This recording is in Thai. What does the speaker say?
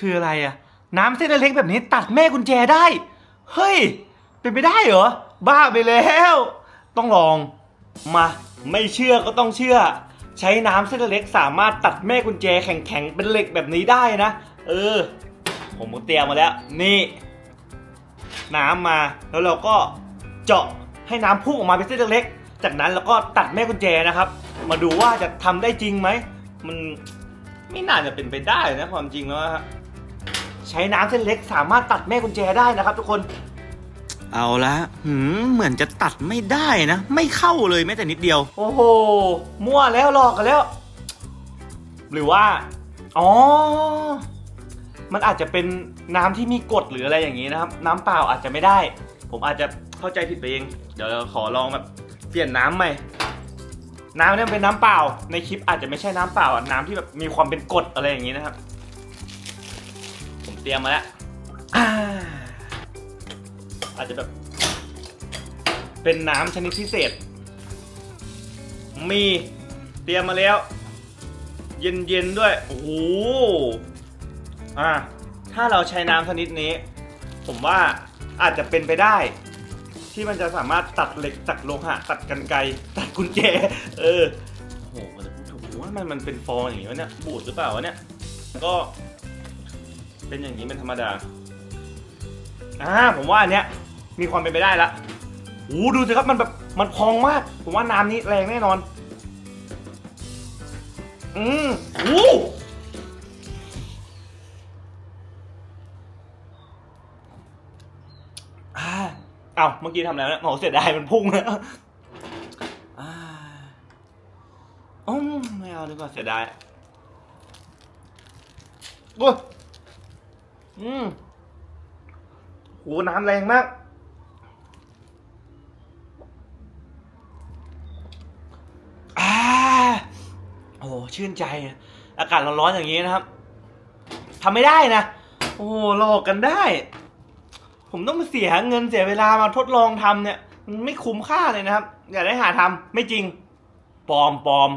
คืออะไรอะน้ำเส้นเล็กแบบนี้ตัดแม่กุญแจได้ เฮ้ย เป็นไปได้เหรอ บ้าไปแล้ว ต้องลอง มา ไม่เชื่อก็ต้องเชื่อ ใช้น้ำเส้นเล็กสามารถตัดแม่กุญแจแข็งๆเป็นเหล็กแบบนี้ได้นะ เออ ผมก็เตรียมมาแล้ว นี่ น้ำมา แล้วเราก็เจาะให้น้ำพุ่งออกมาเป็นเส้นเล็กๆจากนั้นเราก็ตัดแม่กุญแจนะครับ มาดูว่าจะทำได้จริงไหม มันไม่น่าจะเป็นไปได้นะความจริงแล้วฮะ ใช้น้ำเส้นเล็กสามารถตัดแม่กุญแจได้นะครับ ทุกคนเอาละหืมเหมือนจะตัดไม่ได้นะ ไม่เข้าเลยแม้แต่นิดเดียว โอ้โหมั่วแล้วหลอกกันแล้ว หรือว่าอ๋อ มันอาจจะเป็นน้ำที่มีกรดหรืออะไรอย่างนี้นะครับ น้ำเปล่าอาจจะไม่ได้ ผมอาจจะเข้าใจผิดไปเอง เดี๋ยวเราขอลองแบบเปลี่ยนน้ำใหม่ น้ำเนี่ยเป็นน้ำเปล่า ในคลิปอาจจะไม่ใช่น้ำเปล่าอะน้ำที่แบบมีความเป็นกรดอะไรอย่างนี้นะครับผม เตรียมมาแล้วอ่าอาจจะแบบ เป็นน้ำชนิดพิเศษ มีเตรียมมาแล้ว เย็นๆด้วย โอ้โหอ่าถ้าเราใช้น้ำชนิดนี้ ผมว่าอาจจะเป็นไปได้ ที่มันจะสามารถตัดเหล็กตัดโลหะตัดกันไกรตัดกุญแจ เออโอ้โหมันจะพูดถูกว่ามันมันเป็นฟองอย่างนี้วะเนี่ยบูดหรือเปล่าวะเนี่ยก็ เป็นอย่างนี้เป็นธรรมดาอ่าผมว่าอันเนี้ยมีความเป็นไปได้ละโอ้ดูสิครับมันแบบมันพองมาก ผมว่าน้ำนี้แรงแน่นอน อืมโอ้อ่าเอ้าเมื่อกี้ทำอะไรนะโหเสียดายมันพุ่งแล้วอ่าอืมไม่เอาดีกว่าเสียดายโอ้ย อืมโหน้ำแรงมาก อ่า โอ้โหชื่นใจ อากาศร้อนๆอย่างนี้นะครับทำไม่ได้นะ โอ้โหหลอกกันได้ ผมต้องมาเสียเงินเสียเวลามาทดลองทำเนี่ย มันไม่คุ้มค่าเลยนะครับ อย่าได้หาทำไม่จริง ปลอมปลอม